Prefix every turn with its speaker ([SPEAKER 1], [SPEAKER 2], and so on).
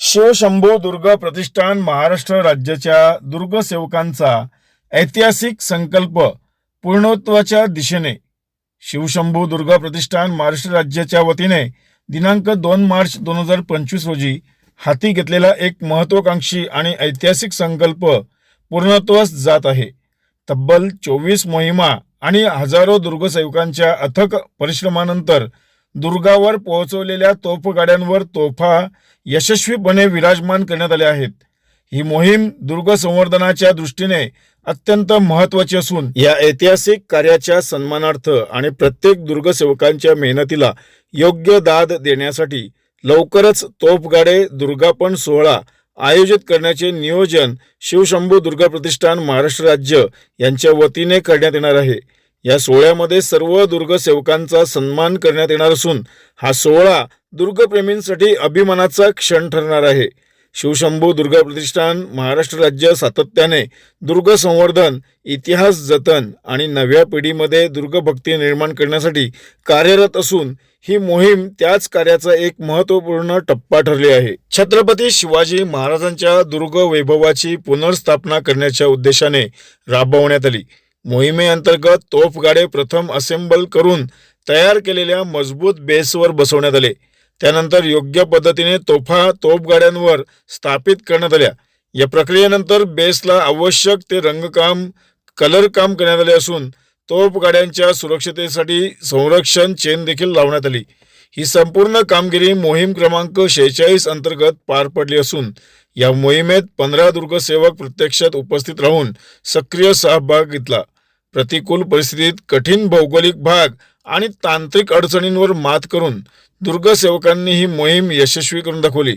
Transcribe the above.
[SPEAKER 1] शिवशंभो दुर्ग प्रतिष्ठान महाराष्ट्र राज्याच्या दुर्ग सेवकांचा ऐतिहासिक संकल्प पूर्णत्वाच्या दिशेने शिवशंभू दुर्गा प्रतिष्ठान महाराष्ट्र राज्याच्या वतीने दिनांक दोन मार्च दोन हजार पंचवीस रोजी हाती घेतलेला एक महत्वाकांक्षी आणि ऐतिहासिक संकल्प पूर्णत्वास जात आहे. तब्बल चोवीस मोहिमा आणि हजारो दुर्गसेवकांच्या अथक परिश्रमानंतर दुर्गावर पोहोचवलेल्या तोफगाड्यांवर तोफा यशस्वीपणे विराजमान करण्यात आल्या आहेत. ही मोहीम दुर्ग संवर्धनाच्या दृष्टीने अत्यंत महत्वाची असून या ऐतिहासिक कार्याच्या सन्मानार्थ आणि प्रत्येक दुर्गसेवकांच्या मेहनतीला योग्य दाद देण्यासाठी लवकरच तोफगाडे दुर्गापण सोहळा आयोजित करण्याचे नियोजन शिवशंभू दुर्गा प्रतिष्ठान महाराष्ट्र राज्य यांच्या वतीने करण्यात येणार आहे. या सोहळ्यामध्ये सर्व दुर्गसेवकांचा सन्मान करण्यात येणार असून हा सोहळा दुर्गप्रेमींसाठी अभिमानाचा क्षण ठरणार आहे. शिवशंभू दुर्गा प्रतिष्ठान महाराष्ट्र राज्य सातत्याने दुर्ग संवर्धन इतिहास जतन आणि नव्या पिढीमध्ये दुर्गभक्ती निर्माण करण्यासाठी कार्यरत असून ही मोहीम त्याच कार्याचा एक महत्त्वपूर्ण टप्पा ठरली आहे. छत्रपती शिवाजी महाराजांच्या दुर्ग वैभवाची पुनर्स्थापना करण्याच्या उद्देशाने राबवण्यात आली. मोहिमेअंतर्गत तोफगाडे प्रथम असेंबल करून तयार केलेल्या मजबूत बेसवर बसवण्यात आले. त्यानंतर योग्य पद्धतीने तोफा तोफगाड्यांवर स्थापित करण्यात आल्या. या प्रक्रियेनंतर बेसला आवश्यक ते रंगकाम कलर काम करण्यात आले असून तोफगाड्यांच्या सुरक्षतेसाठी संरक्षण चेन देखील लावण्यात आली. ही संपूर्ण कामगिरी मोहीम क्रमांक शेहेचाळीस अंतर्गत पार पडली असून या मोहिमेत पंधरा दुर्गसेवक प्रत्यक्षात उपस्थित राहून सक्रिय सहभाग घेतला. प्रतिकूल परिस्थितीत कठीण भौगोलिक भाग आणि तांत्रिक अडचणींवर मात करून दुर्गसेवकांनी ही मोहीम यशस्वी करून दाखवली.